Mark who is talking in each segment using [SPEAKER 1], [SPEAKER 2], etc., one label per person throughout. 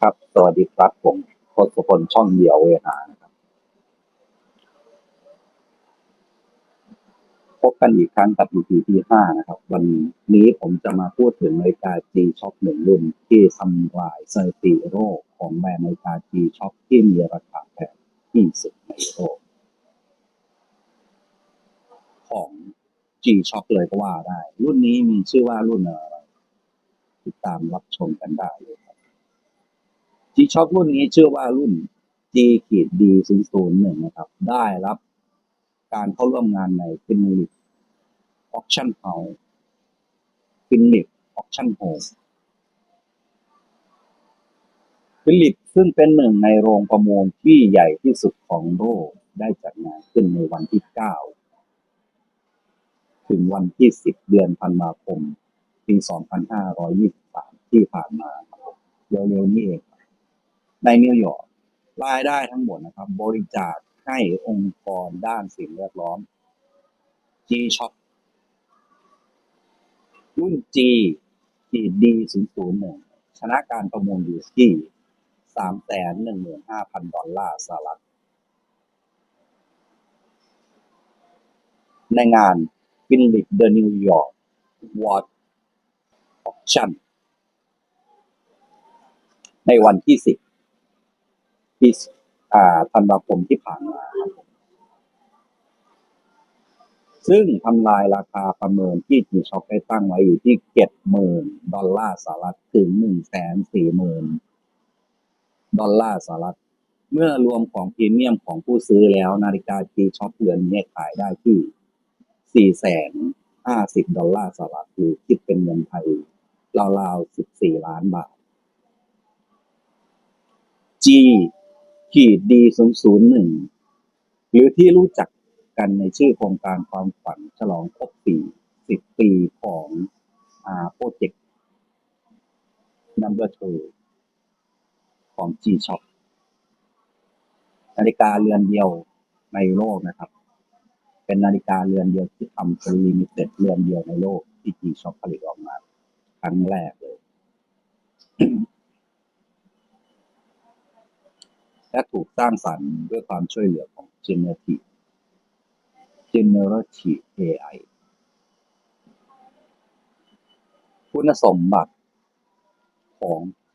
[SPEAKER 1] ครับ สวัสดีครับ ผมทศพลช่องเดียวเวหานะครับ พบกันอีกครั้งกับ EP ที่ห้านะครับ วันนี้ผมจะมาพูดถึงนาฬิกา G-Shock หนึ่งรุ่น ที่ทำลายสถิติโลกของแบรนด์นาฬิกา G-Shock ที่มีราคาแพงที่สุดในโลกของ G-Shock เลยก็ว่าได้ รุ่นนี้มีชื่อว่ารุ่นอะไรติดตามรับชมกันได้เลย ครับ G-Shock รุ่นนี้ชื่อว่ารุ่น G D 0 0 1นหนึ่งนะครับ ได้รับการเข้าร่วมงานใน f i n l i p Auction House f i n l i p Auction Home ฟิลิปซึ่งเป็นหนึ่งในโรงประมูลที่ใหญ่ที่สุดของโลกได้จัดงานขึ้นในวันที่ 9 ถึงวันที่ 10 เดือนธันวาคมปี 2523 ที่ผ่านมาครับผมเร็วๆนี้เอง ในนิวยอร์กรายได้ทั้งหมดนะครับ บริจาคให้องค์กรด้านสิ่งแวดล้อม G Shop รุ่น G ขีด D 0 0 1ชนะการประมูลอยู่ที่315,000ดอลลาร์สหรัฐ ในงาน f i n l i p The New York World Auction ในวันที่10 ที่ธันวาคมที่ผ่านมาครับซึ่งทำลายราคาประเมินที่จีช็อปได้ตั้งไว้อยู่ที่เจ็ดหมื่นดอลลาร์สหรัฐถึงหนึ่งแสนสี่หมื่นดอลลาร์สหรัฐ เมื่อรวมของพรีเมียมของผู้ซื้อแล้วนาฬิกาจีช็อปเรือนนี้ขายได้ที่สี่แสนห้าสิบดอลลาร์สหรัฐหรือคิดเป็นเงินไทยราวๆสิบสี่ล้านบาท G ขีด D 0 0 1หรือที่รู้จักกันในชื่อโครงการความฝันฉลองครบปี10ปีของอ่าโปรเจกต์ Number 2ของ G Shop นาฬิกาเรือนเดียวในโลกนะครับ เป็นนาฬิกาเรือนเดียวที่ทำเป็นลิมิเต็ดเรือนเดียวในโลกที่ G Shop ผลิตออกมา ครั้งแรกเลย และถูกสร้างสรรค์ด้วยความช่วยเหลือของ Generative Generative AI คุณสมบัติของ G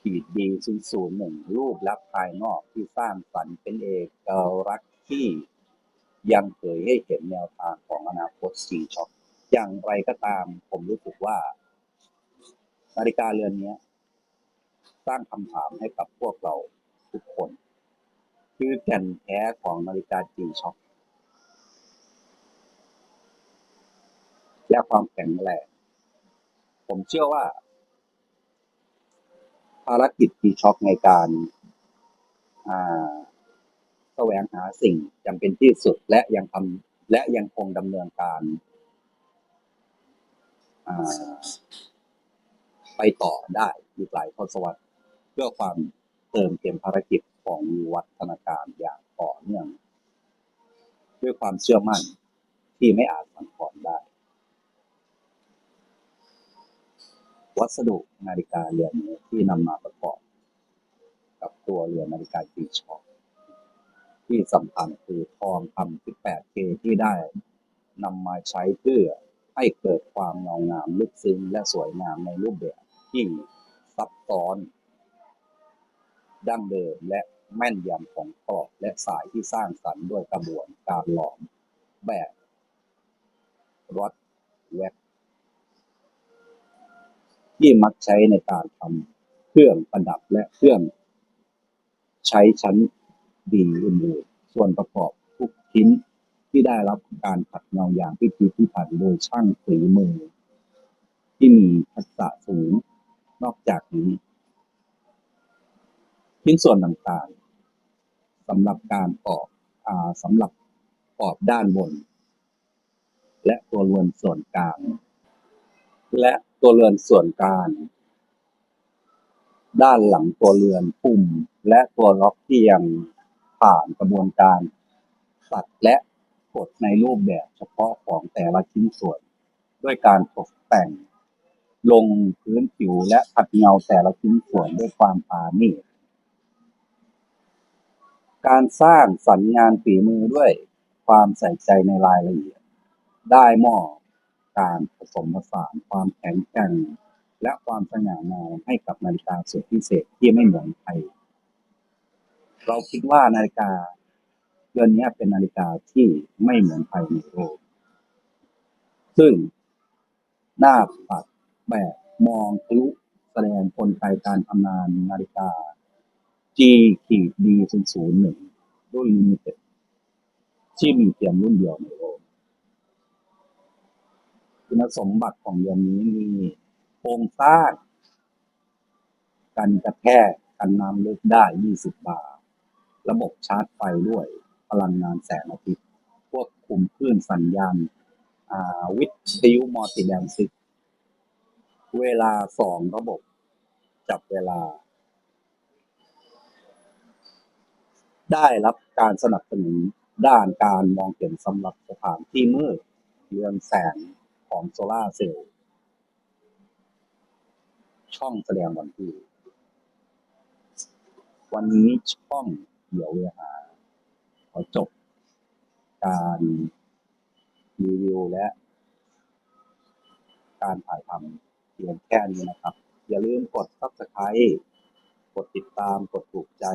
[SPEAKER 1] ขีด D 0 0 1รูปลักษณ์ภายนอกที่สร้างสรรค์เป็นเอกลักษณ์ที่ยังเผยให้เห็นแนวทางของอนาคต G Shock อย่างไรก็ตามผมรู้สึกว่านาฬิกาเรือนนี้ สร้างคำถามให้กับพวกเราทุกคน คือแก่นแท้ของนาฬิกา G Shock และความแข็งแรง ผมเชื่อว่า ภารกิจ G Shock ในการแสวงหาสิ่งจำเป็นที่สุดและยังทำและยังคงดำเนินการไปต่อได้อีกหลายทศวรรษ พื่อความเติมเต็มภารกิจของวัฒนาการอย่างต่อเนื่อง ด้วยความเชื่อมั่นที่ไม่อาจสั่นคลอนได้ วัสดุนาฬิกาเรือนที่นำมาประกอบ กับตัวเรือนนาฬิกาจีช็อคที่สำคัญคือทองคำ 18K ที่ได้นำมาใช้เพื่อให้เกิดความเงางามลึกซึ้งและสวยงามในรูปแบบที่ซับซ้อน ดั้งเดิมและแม่นยำของกรอบและสายที่สร้างสรรค์ด้วยกระบวนการหลอมแบบรอดแวกที่มักใช้ในการทำเครื่องประดับและเครื่อง ใช้ชั้นดีอื่นๆส่วนประกอบทุกชิ้นที่ได้รับการขัดเงาอย่างพิถีพิถันโดยช่างฝีมือ ที่มีทักษะสูงนอกจากนี้ ชิ้นส่วนต่างๆสำหรับการประกอบสำหรับปอบด้านบน และตัวเรือนส่วนกลาง และตัวเรือนส่วนกลางด้านหลังตัวเรือนปุ่ม และตัวล็อกที่ยังผ่านกระบวนการตัดและกดในรูปแบบเฉพาะของแต่ละชิ้นส่วน ด้วยการตกแต่ง ลงพื้นผิวและขัดเงาแต่ละชิ้นส่วนด้วยความปาณีต การสร้างสรรค์งานฝีมือด้วยความใส่ใจในรายละเอียด ได้มอบการผสมผสานความแข็งแกร่งและความสง่างามให้กับนาฬิกาสุดพิเศษที่ไม่เหมือนใคร เราคิดว่านาฬิกาเรือนนี้เป็นนาฬิกาที่ไม่เหมือนใครในโลก ซึ่งหน้าปัดแบบมองทะลุแสดงกลไกการทำงานนาฬิกา G ขีด D 0 0 1รุ่นลิมิเต็ดที่มีเพียงรุ่นเดียวในโลกคุณสมบัติของเรือนนี้มีโครงสร้างกันกระแทกกันน้ำลึกได้ 20 บาร์ ระบบชาร์จไฟด้วยพลังงานแสงอาทิตย์ควบคุมคลื่นสัญญาณอ่าวิทยุมัลติแบนซิก เวลาสองระบบ จับเวลา ได้รับการสนับสนุนด้านการมองเห็นสำหรับสถานที่มืดเรืองแสงของโซลาเซลล์ช่องแสดงวันที่ วันนี้ช่องเดี๋ยวเวหา ขอจบ การรีวิวและ การถ่ายทำเพียงแค่นี้นะครับ อย่าลืมกด subscribe กดติดตามกดถูกใจ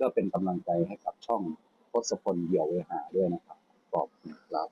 [SPEAKER 1] ก็เป็นกำลังใจให้กับช่องพศพลเดี่ยวเวหาด้วยนะครับขอบคุณครับ